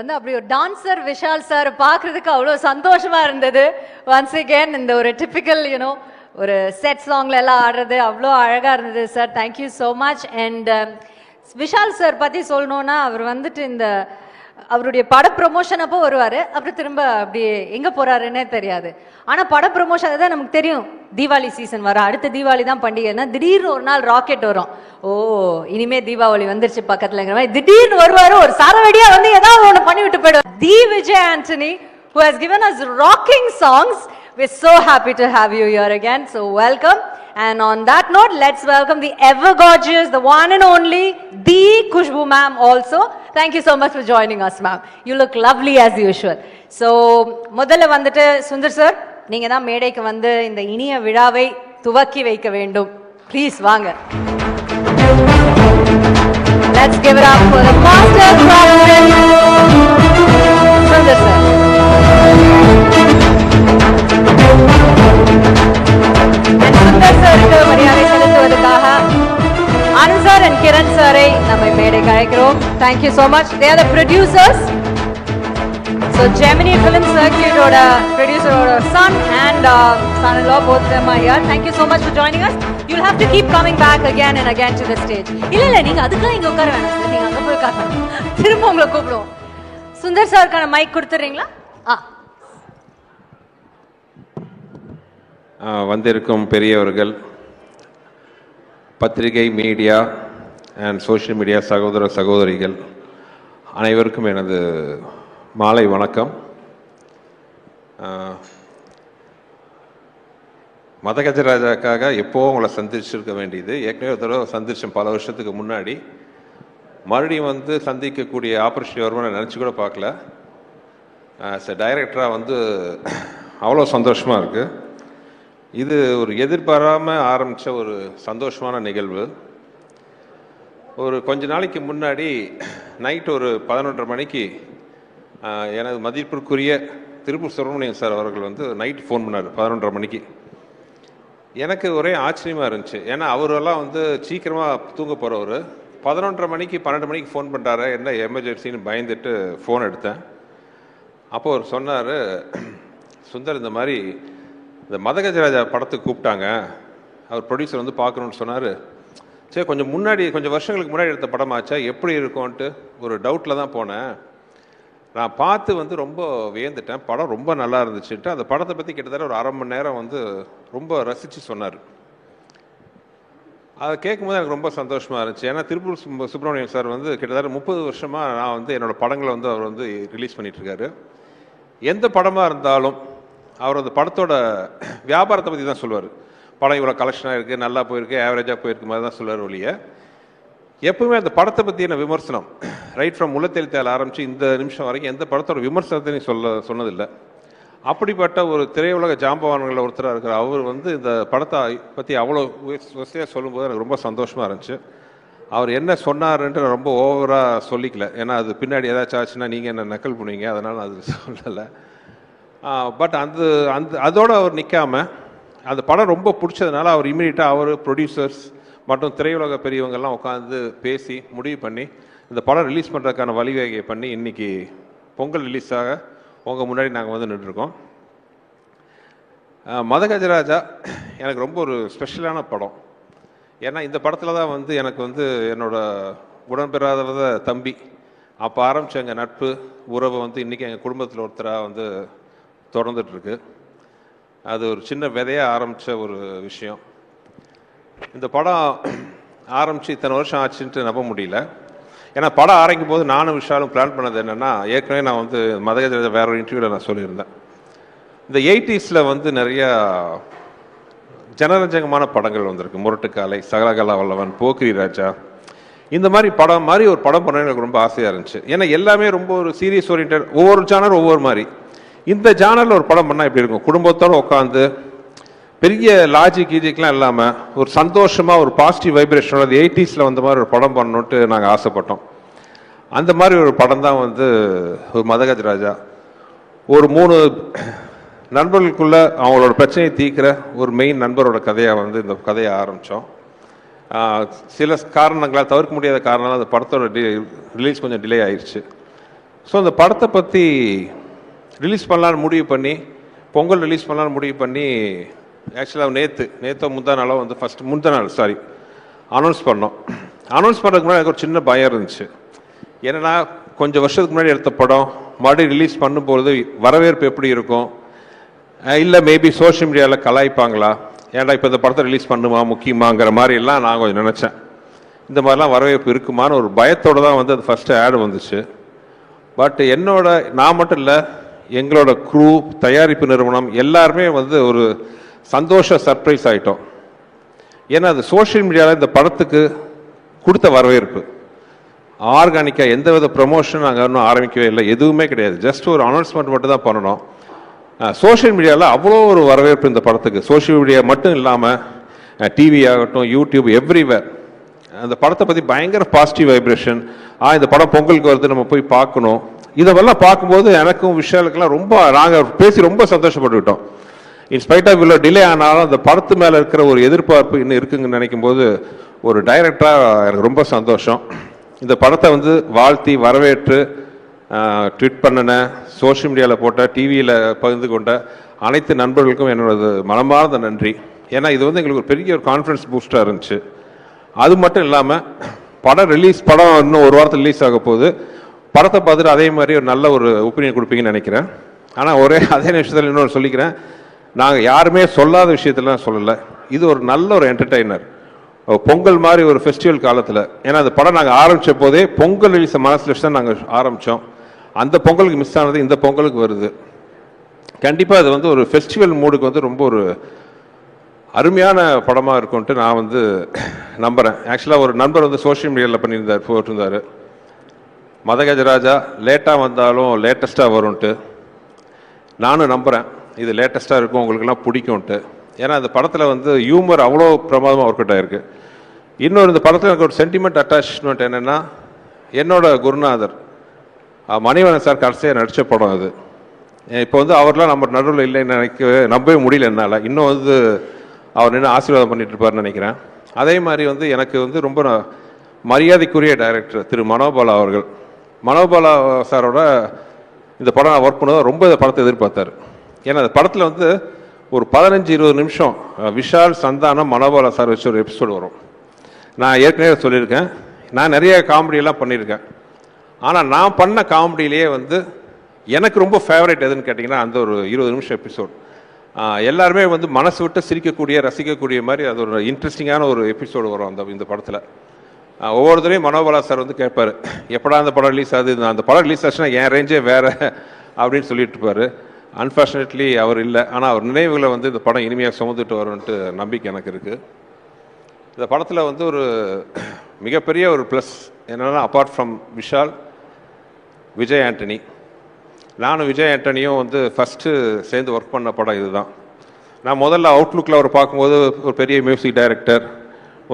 வந்து அப்படி ஒரு டான்சர் விஷால் சார் பார்க்கறதுக்கு அவ்வளோ சந்தோஷமாக இருந்தது. ஒன்ஸ் அகேன் இந்த ஒரு டிப்பிக்கல் யூனோ ஒரு செட் சாங்ல எல்லாம் ஆடுறது அவ்வளோ அழகாக இருந்தது sir thank you so much and Vishal sir பற்றி சொல்லணுன்னா அவர் வந்துட்டு இந்த அவருடைய பட ப்ரொமோஷன் அப்போ வருவார். அப்புறம் திரும்ப அப்படி எங்கே போகிறாருன்னே தெரியாது. ஆனால் பட ப்ரொமோஷன் தான் நமக்கு தெரியும். தீபாவளி சீசன் வர அடுத்த தீபாவளி தான் பண்டிகைன்னா திடீர்னு ஒரு நாள் ராக்கெட் வரும் ஓ இனிமே தீபாவளி வந்துருச்சு பக்கத்துலங்கிற மாதிரி திடீர்னு வருவாரு ஒரு சரவடியா வந்து ஏதாவது ஒன்று பண்ணி விட்டு போயிடும் தி Vijay Antony who has given us rocking songs. We're so happy to have you here again. So welcome. And on that note, let's welcome the ever gorgeous, the one and only, the Kushbu ma'am also. Thank you so much for joining us, ma'am. You look lovely as usual. So, முதல்ல வந்துட்டு Sundar sir நீங்க தான் மேடைக்கு வந்து இந்த இனிய விழாவை துவக்கி வைக்க வேண்டும். ப்ளீஸ் வாங்க. Let's give it up for the master craftsman, sir And மரியாதை செலுத்துவதற்காக ஆனந்த் சார் அண்ட் கிரண் சாரை நம்ம மேடைக்கு அழைக்கிறோம். Thank you so much they are the producers so Gemini film சர்க்கியூட்டோட ப்ரொடியூசரோட son and son law both them are here. Thank you so much for joining us. You'll have to keep coming again again and again to the stage. இல்ல இல்ல அதுக்கெல்லாம் இங்கே உட்கார வேணாம் sir நீங்கள் அங்கே போய் உட்காரணும் திரும்ப உங்களை கூப்பிடுவோம். சுந்தர் சாருக்கான மைக் கொடுத்துறீங்களா? ஆ, வந்திருக்கும் பெரியவர்கள் பத்திரிகை மீடியா அண்ட் சோஷியல் மீடியா சகோதர சகோதரிகள் அனைவருக்கும் எனது மாலை வணக்கம். மதகஜராஜாக்காக எப்போ உங்களை சந்திச்சிருக்க வேண்டியது? ஏற்கனவே ஒரு தடவை சந்திச்சேன் பல வருஷத்துக்கு முன்னாடி. மறுபடியும் வந்து சந்திக்கக்கூடிய ஆப்பர்ச்சுனிட்டி வருமா நினச்சி கூட பார்க்கல. ஆஸ் டைரக்டராக வந்து அவ்வளோ சந்தோஷமாக இருக்குது இது ஒரு எதிர்பாராமல் ஆரம்பித்த ஒரு சந்தோஷமான நிகழ்வு. ஒரு கொஞ்ச நாளைக்கு முன்னாடி நைட் ஒரு பதினொன்றரை மணிக்கு எனது மதிப்பிற்குரிய திருப்பூர் சுப்பிரமணியன் சார் அவர்கள் வந்து நைட் ஃபோன் பண்ணார் பதினொன்றரை மணிக்கு. எனக்கு ஒரே ஆச்சரியமாக இருந்துச்சு. ஏன்னா அவரெல்லாம் வந்து சீக்கிரமாக தூங்க போகிறவர் பதினொன்றரை மணிக்கு பன்னெண்டு மணிக்கு ஃபோன் பண்ணுறாரு என்ன எமர்ஜென்சின்னு பயந்துட்டு ஃபோன் எடுத்தேன். அப்போ அவர் சொன்னார் சுந்தர் இந்த மாதிரி இந்த மதகஜராஜா படத்துக்கு கூப்பிட்டாங்க. அவர் ப்ரொடியூசர் வந்து பார்க்கணுன்னு சொன்னார். சரி கொஞ்சம் முன்னாடி கொஞ்சம் வருஷங்களுக்கு முன்னாடி எடுத்த படமாச்சா? எப்படி இருக்கும்ன்ட்டு ஒரு டவுட்டில் தான் போனேன். நான் பார்த்து வந்து ரொம்ப வியந்துட்டேன். படம் ரொம்ப நல்லா இருந்துச்சுன்ட்டு அந்த படத்தை பற்றி கிட்டத்தட்ட ஒரு அரை மணி நேரம் வந்து ரொம்ப ரசித்து சொன்னார். அதை கேட்கும்போது எனக்கு ரொம்ப சந்தோஷமாக இருந்துச்சு. ஏன்னா திருப்பூர் சுப்பிரமணியம் சார் வந்து கிட்டத்தட்ட முப்பது வருஷமாக நான் வந்து என்னோட படங்களை வந்து அவர் வந்து ரிலீஸ் பண்ணிகிட்ருக்காரு எந்த படமாக இருந்தாலும் அவர் அந்த படத்தோட வியாபாரத்தை பற்றி தான் சொல்லுவார் படம் இவ்வளோ கலெக்ஷனாக இருக்குது நல்லா போயிருக்கு ஆவரேஜாக போயிருக்கு மாதிரி தான் சொல்லுவார் ஒழிய எப்பவுமே அந்த படத்தை பற்றின விமர்சனம்? ரைட் ஃப்ரம் முள்ளத்தெழுத்தால் ஆரம்பித்து இந்த நிமிஷம் வரைக்கும் எந்த படத்தோட விமர்சனத்தையும் சொல்ல சொன்னதில்லை. அப்படிப்பட்ட ஒரு திரையுலக ஜாம்பவான்களில் ஒருத்தராக இருக்கிற அவர் வந்து இந்த படத்தை பற்றி அவ்வளோ வசதியாக சொல்லும்போது எனக்கு ரொம்ப சந்தோஷமாக இருந்துச்சு. அவர் என்ன சொன்னார்ன்ட்டு நான் ரொம்ப ஓவராக சொல்லிக்கல. ஏன்னா அது பின்னாடி ஏதாச்சும் ஆச்சுன்னா நீங்கள் என்ன நக்கல் பண்ணுவீங்க? அதனால் நான் அது சொல்லலை. பட் அந்த அந்த அதோடு அவர் நிற்காம அந்த படம் ரொம்ப பிடிச்சதுனால அவர் இமீடியட்டாக அவர் ப்ரொடியூசர்ஸ் மற்றும் திரையுலக பெரியவங்கெல்லாம் உட்காந்து பேசி முடிவு பண்ணி இந்த படம் ரிலீஸ் பண்ணுறதுக்கான வழிவகையை பண்ணி இன்னைக்கு பொங்கல் ரிலீஸாக உங்கள் முன்னாடி நாங்கள் வந்து நின்றுருக்கோம். மதகஜராஜா எனக்கு ரொம்ப ஒரு ஸ்பெஷலான படம். ஏன்னா இந்த படத்தில் தான் வந்து எனக்கு வந்து என்னோட உடன்பெறாத தம்பி அப்போ ஆரம்பித்த எங்கள் நட்பு உறவு வந்து இன்றைக்கி எங்கள் குடும்பத்தில் ஒருத்தராக வந்து தொடர்ந்துட்டுருக்கு அது ஒரு சின்ன விதையாக ஆரம்பித்த ஒரு விஷயம். இந்த படம் ஆரம்பித்து இத்தனை வருஷம் ஆச்சுன்ட்டு நம்ப முடியல. ஏன்னா படம் ஆரம்பிக்கும் போது நானும் விஷாலும் பிளான் பண்ணது என்னென்னா ஏற்கனவே நான் வந்து மதகஜராஜா வேற ஒரு இன்டர்வியூவில் நான் சொல்லியிருந்தேன். இந்த எயிட்டிஸில் வந்து நிறையா ஜனரஞ்சகமான படங்கள் வந்திருக்கு. முரட்டுக்காலை சகலகலா வல்லவன் போக்கிரி ராஜா. இந்த மாதிரி படம் மாதிரி ஒரு படம் பண்ண எனக்கு ரொம்ப ஆசையாக இருந்துச்சு. ஏன்னா எல்லாமே ரொம்ப ஒரு சீரியஸ் ஓரியன்ட் ஒவ்வொரு ஜானர் ஒவ்வொரு மாதிரி. இந்த ஜானரில் ஒரு படம் பண்ணால் எப்படி இருக்கும்? குடும்பத்தோடு உட்காந்து பெரிய லாஜிக் கீஜிக்லாம் இல்லாமல் ஒரு சந்தோஷமாக ஒரு பாசிட்டிவ் வைப்ரேஷனோட அது எயிட்டிஸில் வந்த மாதிரி ஒரு படம் பண்ணணுன்ட்டு நாங்கள் ஆசைப்பட்டோம். அந்த மாதிரி ஒரு படம் தான் வந்து ஒரு மதகஜ் ராஜா. ஒரு மூணு நண்பர்களுக்குள்ள அவங்களோட பிரச்சனையை தீர்க்கிற ஒரு மெயின் நண்பரோட கதையாக வந்து இந்த கதையை ஆரம்பித்தோம் சில காரணங்களால் தவிர்க்க முடியாத காரணம் அந்த படத்தோட ரிலீஸ் கொஞ்சம் டிலே ஆயிடுச்சு ஸோ அந்த படத்தை பற்றி ரிலீஸ் பண்ணலான்னு முடிவு பண்ணி பொங்கல் ரிலீஸ் பண்ணலான்னு முடிவு பண்ணி ஆக்சுவலாக நேற்று நேற்றோ முந்தா நாளோ வந்து ஃபஸ்ட் முந்தா நாள் சாரி அனௌன்ஸ் பண்ணோம். அனௌன்ஸ் பண்ணுறதுக்கு முன்னாடி எனக்கு ஒரு சின்ன பயம் இருந்துச்சு. ஏன்னா கொஞ்சம் வருஷத்துக்கு முன்னாடி எடுத்த படம் மறுபடியும் ரிலீஸ் பண்ணும்போது வரவேற்பு எப்படி இருக்கும்? இல்லை மேபி சோஷியல் மீடியாவில் கலாய்ப்பாங்களா? ஏன்டா இப்போ இந்த படத்தை ரிலீஸ் பண்ணுமா முக்கியமாங்கிற மாதிரி எல்லாம் நான் கொஞ்சம் நினச்சேன். இந்த மாதிரிலாம் வரவேற்பு இருக்குமான்னு ஒரு பயத்தோடு தான் வந்து அது ஃபஸ்ட்டு ஆடு வந்துச்சு. பட் என்னோட நான் மட்டும் இல்லை எங்களோட க்ரூ தயாரிப்பு நிறுவனம் எல்லாருமே வந்து ஒரு சந்தோஷ சர்ப்ரைஸ் ஆகிட்டோம் ஏன்னா அது சோஷியல் மீடியாவில் இந்த படத்துக்கு கொடுத்த வரவேற்பு. ஆர்கானிக்காக எந்த வித ப்ரமோஷன் நாங்கள் இன்னும் ஆரம்பிக்கவே இல்லை. எதுவுமே கிடையாது. ஜஸ்ட் ஒரு அனௌன்ஸ்மெண்ட் மட்டும் தான் பண்ணணும். சோஷியல் மீடியாவில் அவ்வளோ ஒரு வரவேற்பு இந்த படத்துக்கு. சோஷியல் மீடியா மட்டும் இல்லாமல் டிவி ஆகட்டும் யூடியூப் எவ்ரிவேர் அந்த படத்தை பற்றி பயங்கர பாசிட்டிவ் வைப்ரேஷன் ஆ இந்த படம் பொங்கலுக்கு வருது நம்ம போய் பார்க்கணும். இதெல்லாம் பார்க்கும்போது எனக்கும் விஷயாலுக்கெல்லாம் ரொம்ப நாங்கள் பேசி ரொம்ப சந்தோஷப்பட்டுக்கிட்டோம். இன்ஸ்பைட் ஆஃப் இவ்வளோ டிலே ஆனாலும் அந்த படத்து மேலே இருக்கிற ஒரு எதிர்பார்ப்பு இன்னும் இருக்குங்கன்னு நினைக்கும் போது ஒரு டைரக்டராக எனக்கு ரொம்ப சந்தோஷம். இந்த படத்தை வந்து வாழ்த்தி வரவேற்று ட்வீட் பண்ணின சோஷியல் மீடியாவில் போட்ட டிவியில் பகிர்ந்து கொண்ட அனைத்து நண்பர்களுக்கும் என்னோடது மனமார்ந்த நன்றி. ஏன்னா இது வந்து எங்களுக்கு ஒரு பெரிய ஒரு கான்ஃபிடன்ஸ் பூஸ்டாக இருந்துச்சு. அது மட்டும் இல்லாமல் படம் ரிலீஸ் படம் இன்னும் ஒரு வாரத்தில் ரிலீஸ் ஆக போகுது. படத்தை பார்த்துட்டு அதே மாதிரி ஒரு நல்ல ஒரு ஒப்பீனியன் கொடுப்பீங்கன்னு நினைக்கிறேன். ஆனால் ஒரே அதே நிமிஷத்தில் இன்னொரு சொல்லிக்கிறேன். நாங்கள் யாருமே சொல்லாத விஷயத்தெல்லாம் சொல்லலை. இது ஒரு நல்ல ஒரு என்டர்டெய்னர் பொங்கல் மாதிரி ஒரு ஃபெஸ்டிவல் காலத்தில். ஏன்னா அந்த படம் நாங்கள் ஆரம்பித்த போதே பொங்கல் ரிலீஸை மனசில் வச்சு தான் நாங்கள் ஆரம்பித்தோம் அந்த பொங்கலுக்கு மிஸ் ஆனது இந்த பொங்கலுக்கு வருது. கண்டிப்பாக அது வந்து ஒரு ஃபெஸ்டிவல் மூடுக்கு வந்து ரொம்ப ஒரு அருமையான படமாக இருக்கும்ன்ட்டு நான் வந்து நம்புகிறேன் ஆக்சுவலாக ஒரு நண்பர் வந்து சோஷியல் மீடியாவில் பண்ணியிருந்தார் போட்டிருந்தார். மதகஜராஜா லேட்டாக வந்தாலும் லேட்டஸ்ட்டாக வரும்ன்ட்டு. நானும் நம்புகிறேன் இது லேட்டஸ்ட்டாக இருக்கும் உங்களுக்கெல்லாம் பிடிக்கும்ன்ட்டு ஏன்னா அந்த படத்தில் வந்து ஹியூமர் அவ்வளோ பிரமாதமாக ஒர்க் அவுட் ஆயிருக்கு. இன்னொரு இந்த படத்தில் எனக்கு ஒரு சென்டிமெண்ட் அட்டாச்மெண்ட் என்னென்னா என்னோட குருநாதர் அஹ், சார் கடைசியாக நடித்த படம் அது. இப்போ வந்து அவர்லாம் நம்ம நடுவில் இல்லைன்னு நினைக்க நம்பவே முடியல என்னால். இன்னும் வந்து அவர் நின்று ஆசீர்வாதம் பண்ணிட்டு இருப்பார்னு நினைக்கிறேன். அதே மாதிரி வந்து எனக்கு வந்து ரொம்ப மரியாதைக்குரிய டைரக்டர் திரு மனோபாலா அவர்கள். மனோபாலா சாரோட இந்த படம் நான் ஒர்க் பண்ணதை ரொம்ப இந்த படத்தை எதிர்பார்த்தார். ஏன்னா அந்த படத்தில் வந்து ஒரு பதினஞ்சு இருபது நிமிஷம் விஷால் சந்தானம் மனோபாலா சார் வச்சு ஒரு எபிசோடு வரும். நான் ஏற்கனவே சொல்லியிருக்கேன். நான் நிறைய காமெடியெல்லாம் பண்ணியிருக்கேன். ஆனால் நான் பண்ண காமெடியிலேயே வந்து எனக்கு ரொம்ப ஃபேவரட் எதுன்னு கேட்டிங்கன்னா அந்த ஒரு இருபது நிமிஷம் எபிசோட் எல்லாருமே வந்து மனசு விட்டு சிரிக்கக்கூடிய ரசிக்கக்கூடிய மாதிரி அது ஒரு இன்ட்ரெஸ்டிங்கான ஒரு எபிசோடு வரும் அந்த இந்த படத்தில். ஒவ்வொருத்தரையும் மனோபலா சார் வந்து கேட்பார். எப்படா அந்த படம் ரிலீஸ் ஆகுது? அந்த படம் ரிலீஸ் ஆச்சுன்னா என் ரேஞ்சே வேறு அப்படின்னு சொல்லிட்டு இருப்பார். அன்ஃபார்ச்சுனேட்லி அவர் இல்லை. ஆனால் அவர் நினைவுகளை வந்து இந்த படம் இனிமையாக சுமந்துட்டு வரும்ன்ட்டு நம்பிக்கை எனக்கு இருக்குது இந்த படத்தில் வந்து ஒரு மிகப்பெரிய ஒரு ப்ளஸ் என்னென்னா அப்பார்ட் ஃப்ரம் விஷால் விஜய் ஆண்டனி. நானும் விஜய் ஆண்டனியும் வந்து ஃபஸ்ட்டு சேர்ந்து ஒர்க் பண்ண படம் இதுதான். நான் முதல்ல அவுட்லுக்கில் அவர் பார்க்கும்போது ஒரு பெரிய மியூசிக் டைரக்டர்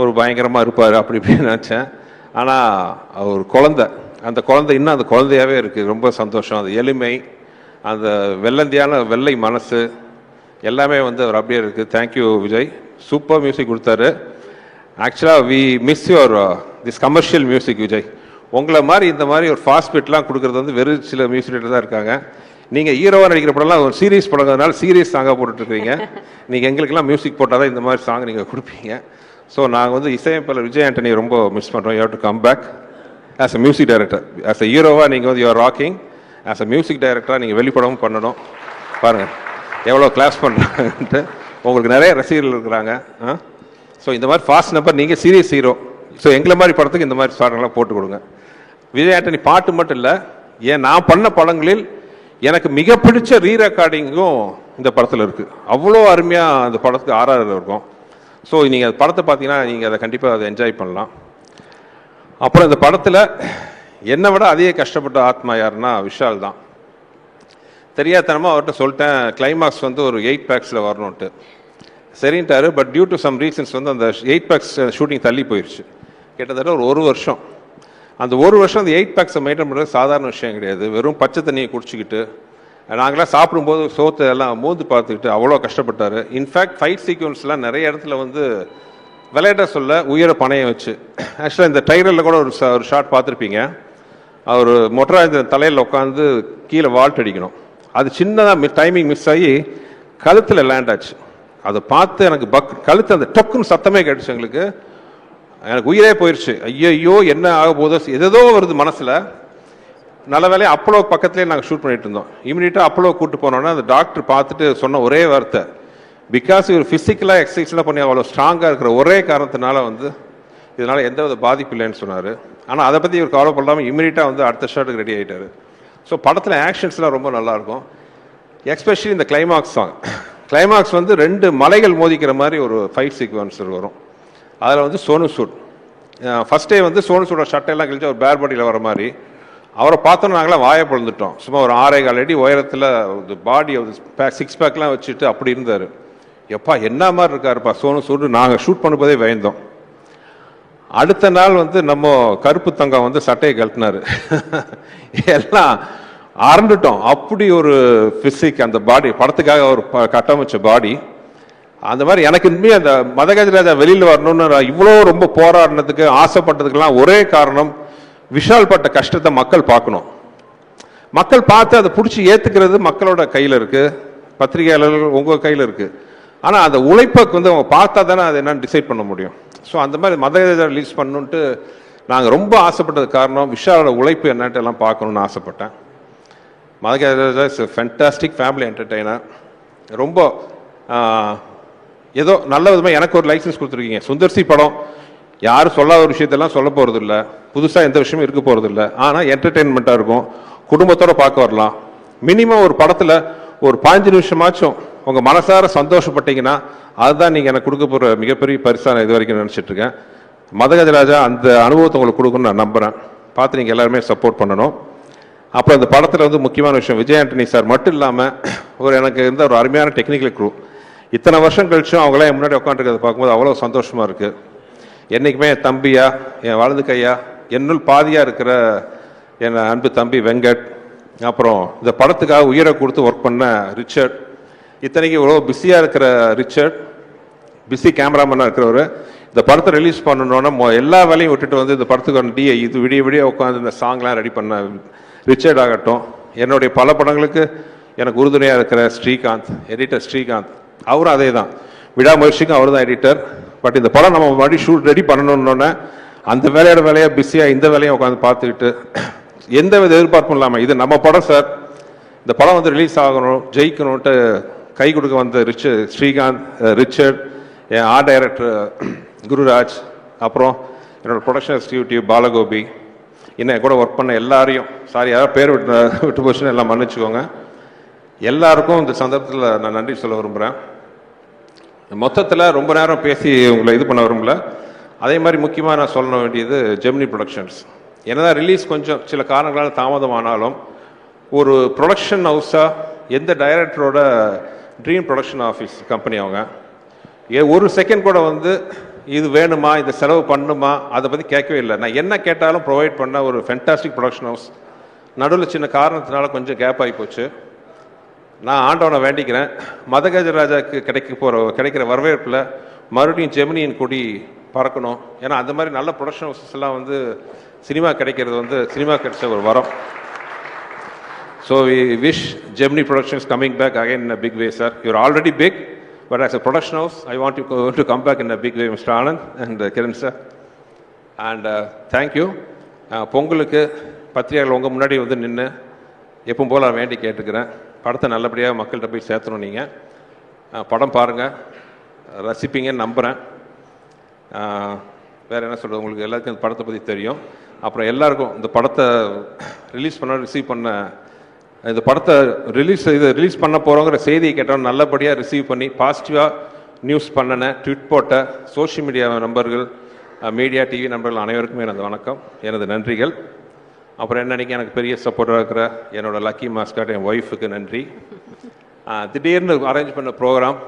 ஒரு பயங்கரமாக இருப்பார் அப்படி இப்படின்னு நினச்சேன். ஆனால் அவர் குழந்த. அந்த குழந்தை இன்னும் அந்த குழந்தையாகவே இருக்குது ரொம்ப சந்தோஷம். அந்த எளிமை. அந்த வெள்ளந்தியான வெள்ளை மனசு எல்லாமே வந்து அவர் அப்படியே இருக்குது தேங்க்யூ விஜய் சூப்பர் மியூசிக் கொடுத்தாரு. ஆக்சுவலாக we miss your this commercial music Vijay உங்களை மாதிரி இந்த மாதிரி ஒரு ஃபாஸ்ட் பீட்லாம் கொடுக்குறது வந்து வெறும் சில மியூசிக் தான் இருக்காங்க. நீங்கள் ஹீரோவாக நடிக்கிற படம்லாம் ஒரு சீரியஸ் படங்கிறதுனால சீரியஸ் சாங்காக போட்டுட்ருக்கீங்க. நீங்கள் எங்களுக்கெல்லாம் மியூசிக் போட்டால் தான் இந்த மாதிரி சாங் நீங்கள் கொடுப்பீங்க. ஸோ நாங்கள் வந்து இசையமைப்பாளர் விஜய் ஆண்டனி ரொம்ப மிஸ் பண்ணுறோம் you to come back as a music director as a ஹீரோவாக நீங்கள் வந்து you're rocking as a music டைரக்டராக நீங்கள் வெளிப்படவும் பண்ணணும். பாருங்கள் எவ்வளோ கிளாஸ் பண்ணுறாங்கன்ட்டு உங்களுக்கு நிறைய ரசிகர்கள் இருக்கிறாங்க ஆ? ஸோ இந்த மாதிரி ஃபாஸ்ட் நம்பர் நீங்கள் சீரியஸ் ஹீரோ ஸோ எங்களை மாதிரி படத்துக்கு இந்த மாதிரி சாங்கெல்லாம் போட்டு கொடுங்க. விஜய் ஆண்டனி பாட்டு மட்டும் இல்லை ஏன் நான் பண்ண படங்களில் எனக்கு மிக பிடிச்ச ரீ ரெக்கார்டிங்கும் இந்த படத்தில் இருக்குது அவ்வளோ அருமையாக அந்த படத்துக்கு ஆறாறு இருக்கும். ஸோ நீங்கள் அந்த படத்தை பார்த்தீங்கன்னா நீங்கள் அதை கண்டிப்பாக அதை என்ஜாய் பண்ணலாம். அப்புறம் இந்த படத்தில் என்னை விட அதிக கஷ்டப்பட்ட ஆத்மா யாருன்னா விஷால் தான். தெரியாதனமாக அவர்கிட்ட சொல்லிட்டேன் கிளைமாக்ஸ் வந்து ஒரு எயிட் பேக்ஸில் வரணுன்ட்டு சரின்ட்டாரு but due to some reasons வந்து அந்த எயிட் பேக்ஸ் ஷூட்டிங் தள்ளி போயிடுச்சு கிட்டத்தட்ட ஒரு ஒரு வருஷம். அந்த ஒரு வருஷம் அந்த எயிட் பேக்ஸை மெயின்டைன் பண்ணுறது சாதாரண விஷயம் கிடையாது. வெறும் பச்சை தண்ணியை குடிச்சிக்கிட்டு நாங்களாம் சாப்பிடும்போது சோத்து எல்லாம் மோந்து பார்த்துக்கிட்டு அவ்வளோ கஷ்டப்பட்டார். இன்ஃபேக்ட் ஃபைட் சீக்வன்ஸ்லாம் நிறைய இடத்துல வந்து விளையாட்ட சொல்ல உயர பணையம் வச்சு. ஆக்சுவலாக இந்த டைரலில் கூட ஒரு ஒரு ஷாட் பார்த்துருப்பீங்க. அவர் மொட்டராஜன் தலையில் உட்காந்து கீழே வால்ட் அடிக்கணும். அது சின்னதாக டைமிங் மிஸ் ஆகி கழுத்தில் லேண்ட் ஆச்சு. அதை பார்த்து எனக்கு பக் கழுத்து அந்த டொக்குன்னு சத்தமே கேட்டுச்சு எங்களுக்கு. எனக்கு உயிரே போயிடுச்சு ஐயோ என்ன ஆக போதோ எதோ வருது மனசில். நல்ல வேலையை அப்போலோ பக்கத்துலேயே நாங்கள் ஷூட் பண்ணிட்டு இருந்தோம். இமீடியட்டாக அப்போலோ கூட்டு போனோன்னா அந்த டாக்டர் பார்த்துட்டு சொன்ன ஒரே வார்த்தை. பிகாஸ் இவர் ஃபிசிக்கலாக எக்ஸசைஸ்லாம் பண்ணி அவ்வளோ ஸ்ட்ராங்காக இருக்கிற ஒரே காரணத்தினால வந்து இதனால் எந்த வித பாதிப்பு இல்லைன்னு சொன்னார். ஆனால் அதை பற்றி இவர் கவலைப்படாமல் பண்ணாமல் இமீடியட்டாக வந்து அடுத்த ஷாட்டுக்கு ரெடி ஆகிட்டார் ஸோ படத்தில் ஆக்ஷன்ஸ்லாம் ரொம்ப நல்லாயிருக்கும் எக்ஸ்பெஷலி இந்த கிளைமாக்ஸ் சாங் கிளைமாக்ஸ் வந்து ரெண்டு மலைகள் மோதிக்கிற மாதிரி ஒரு ஃபைட் சீக்வன்ஸ் வரும். அதில் வந்து சோனு சூட். ஃபஸ்ட்டே வந்து சோனு சூடோட சட்டையெல்லாம் கழிச்சு ஒரு பேர் பாடியில் வர மாதிரி. அவரை பார்த்தோம் நாங்களாம் வாயை பிழந்துட்டோம். சும்மா ஒரு ஆறே கால் அடி உயரத்தில் பாடி பேக் சிக்ஸ் பேக்லாம் வச்சுட்டு அப்படி இருந்தார். எப்பா என்ன மாதிரி இருக்காருப்பா? சோனு சூடு நாங்கள் ஷூட் பண்ணும்போதே பயந்தோம். அடுத்த நாள் வந்து நம்ம கருப்பு தங்கம் வந்து சட்டையை கழட்டினாரு. எல்லாம் அரண்டுட்டோம் அப்படி ஒரு ஃபிசிக் அந்த பாடி படத்துக்காக ஒரு ப- கட்டமைச்ச பாடி அந்த மாதிரி எனக்கு இனிமே அந்த மதகஜராஜா வெளியில் வரணும்னு இவ்வளோ ரொம்ப போராடினதுக்கு ஆசைப்பட்டதுக்கெல்லாம் ஒரே காரணம் விஷால் பட்ட கஷ்டத்தை மக்கள் பார்க்கணும். மக்கள் பார்த்து அதை பிடிச்சி ஏற்றுக்கிறது மக்களோட கையில் இருக்குது பத்திரிகையாளர்கள் உங்கள் கையில் இருக்குது ஆனால் அந்த உழைப்புக்கு வந்து அவங்க பார்த்தா தானே அதை என்னன்னு டிசைட் பண்ண முடியும். ஸோ அந்த மாதிரி மத ரிலீஸ் பண்ணுன்ட்டு நாங்கள் ரொம்ப ஆசைப்பட்டது காரணம் விஷாலோட உழைப்பு என்னன்ட்டு எல்லாம் பார்க்கணும்னு ஆசைப்பட்டேன். Madagaja is fantastic family entertainer ரொம்ப ஏதோ நல்ல விதமாக எனக்கு ஒரு லைசன்ஸ் கொடுத்துருக்கீங்க. சுந்தர்சி படம் யாரும் சொல்லாத ஒரு விஷயத்தெல்லாம் சொல்ல போகிறது இல்லை புதுசாக எந்த விஷயமும் இருக்க போகிறது இல்லை ஆனால் என்டர்டெயின்மெண்ட்டாக இருக்கும். குடும்பத்தோடு பார்க்க வரலாம். மினிமம் ஒரு படத்தில் ஒரு பாஞ்சு நிமிஷமாச்சும் உங்கள் மனசார சந்தோஷப்பட்டீங்கன்னா அதுதான் நீங்கள் எனக்கு கொடுக்க போகிற மிகப்பெரிய பரிசா நான் இது வரைக்கும் நினச்சிட்ருக்கேன். மதகஜராஜா அந்த அனுபவத்தை உங்களுக்கு கொடுக்கணும்னு நான் நம்புகிறேன் பார்த்து நீங்கள் எல்லாருமே சப்போர்ட் பண்ணணும். அப்புறம் இந்த படத்தில் வந்து முக்கியமான விஷயம் விஜய் ஆண்டனி சார் மட்டும் இல்லாமல் ஒரு எனக்கு இருந்த ஒரு அருமையான டெக்னிக்கல் குரூ இத்தனை வருஷம் கழிச்சும் அவங்களாம் முன்னாடி உட்காந்துருக்கிறத பார்க்கும்போது அவ்வளோ சந்தோஷமாக இருக்குது என்றைக்குமே என் தம்பியா என் வலது கையா என்னுள் பாதியாக இருக்கிற என் அன்பு தம்பி வெங்கட் அப்புறம் இந்த படத்துக்காக உயிரை கொடுத்து ஒர்க் பண்ண ரிச்சர்ட் இத்தனைக்கு இவ்வளோ பிஸியாக இருக்கிற ரிச்சர்ட் பிஸி கேமராமேனாக இருக்கிறவர் இந்த படத்தை ரிலீஸ் பண்ணணுன்னா மொ எல்லா வேலையும் விட்டுட்டு வந்து இந்த படத்துக்கு டி இது விடிய விடிய உட்காந்து இந்த சாங்லாம் ரெடி பண்ண ரிச்சர்ட் ஆகட்டும். என்னுடைய பல படங்களுக்கு எனக்கு உறுதுணையாக இருக்கிற ஸ்ரீகாந்த் எடிட்டர் ஸ்ரீகாந்த் அவரும் அதே தான் விடாமுயற்சிக்கும் அவர் தான் எடிட்டர் பட் இந்த படம் நம்ம மறுபடியும் ஷூட் ரெடி பண்ணணுன்னொன்னே அந்த வேலையோட வேலையாக பிஸியாக இந்த வேலையும் உட்காந்து பார்த்துக்கிட்டு எந்த வித எதிர்பார்ப்பும் இல்லாமல் இது நம்ம படம் சார் இந்த படம் வந்து ரிலீஸ் ஆகணும் ஜெயிக்கணும்ன்ட்டு கை கொடுக்க வந்த ரிச் ஸ்ரீகாந்த் ரிச்சர்ட் என் ஆர்ட் டைரக்டர் குருராஜ் அப்புறம் என்னோடய ப்ரொடக்ஷன் எக்ஸிக்யூட்டிவ் பாலகோபி என்னை கூட ஒர்க் பண்ண எல்லாரையும். சாரி யாராவது பேர் விட்டு விட்டு போச்சுன்னு எல்லாம் மன்னிச்சுக்கோங்க. எல்லாருக்கும் இந்த சந்தர்ப்பத்தில் நான் நன்றி சொல்ல விரும்புகிறேன் மொத்தத்தில் ரொம்ப நேரம் பேசி உங்களை இது பண்ண விரும்பல. அதே மாதிரி முக்கியமாக நான் சொல்ல வேண்டியது ஜெமினி ப்ரொடக்ஷன்ஸ் என்னதான் ரிலீஸ் கொஞ்சம் சில காரணங்களால் தாமதமானாலும் ஒரு ப்ரொடக்ஷன் ஹவுஸாக எந்த டைரக்டரோட ட்ரீம் ப்ரொடக்ஷன் ஆஃபீஸ் கம்பெனி அவங்க. ஏ ஒரு செகண்ட் கூட வந்து இது வேணுமா இது செலவு பண்ணுமா அதை பற்றி கேட்கவே இல்லை. நான் என்ன கேட்டாலும் ப்ரொவைட் பண்ண ஒரு ஃபென்டாஸ்டிக் ப்ரொடக்ஷன் ஹவுஸ் நடுவில் சின்ன காரணத்தினால கொஞ்சம் கேப் ஆகி போச்சு. நான் ஆண்டவனை வேண்டிக்கிறேன். மதகஜராஜாக்கு கிடைக்க போகிற கிடைக்கிற வரவேற்பில் மறுபடியும் ஜெமினியின் கொடி பறக்கணும். ஏன்னா அந்த மாதிரி நல்ல ப்ரொடக்ஷன் ஹவுசஸ் எல்லாம் வந்து சினிமா கிடைக்கிறது வந்து சினிமா கிடைச்ச ஒரு வரம். So we wish Gemini productions coming back again in a big way sir your already big but as a production house I want you to come back in a big way mister Anand and Kiran sir and thank you பொங்கலுக்கு பத்திரிகைகள் உங்கள் முன்னாடி வந்து நின்று எப்பவும் போல் நான் வேண்டி கேட்டுக்கிறேன். படத்தை நல்லபடியாக மக்கள்கிட்ட போய் சேர்த்தணும் நீங்கள் படம் பாருங்கள் ரசிப்பீங்கன்னு நம்புகிறேன் வேறு என்ன சொல்கிறது உங்களுக்கு எல்லாருக்கும் இந்த படத்தை பற்றி தெரியும். அப்புறம் எல்லாருக்கும் இந்த படத்தை ரிலீஸ் பண்ண ரிசீவ் பண்ண இந்த படத்தை ரிலீஸ் இது ரிலீஸ் பண்ண போகிறோங்கிற செய்தியை கேட்டோம் நல்லபடியாக ரிசீவ் பண்ணி பாசிட்டிவாக நியூஸ் பண்ணின ட்விட் போட்ட சோஷியல் மீடியா நண்பர்கள் மீடியா டிவி நண்பர்கள் அனைவருக்குமே எனது வணக்கம். எனது நன்றிகள். அப்புறம் என்னன்னைக்கு எனக்கு பெரிய சப்போர்ட்டாக இருக்கிற என்னோட லக்கி மாஸ்காட் என் ஒய்ஃபுக்கு நன்றி. திடீர்னு அரேஞ்ச் பண்ண ப்ரோக்ராம்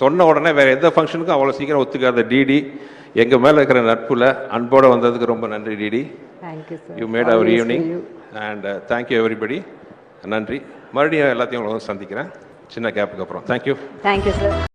சொன்ன உடனே வேற எந்த ஃபங்க்ஷனுக்கும் அவ்வளோ சீக்கிரம் ஒத்துக்காத டிடி எங்கள் மேலே இருக்கிற நட்புல அன்போடு வந்ததுக்கு ரொம்ப நன்றி DD you made our evening and thank you everybody நன்றி. மறுபடியும் எல்லாத்தையும் உங்களை சந்திக்கிறேன். சின்ன கேப்புக்கு அப்புறம். Thank you thank you sir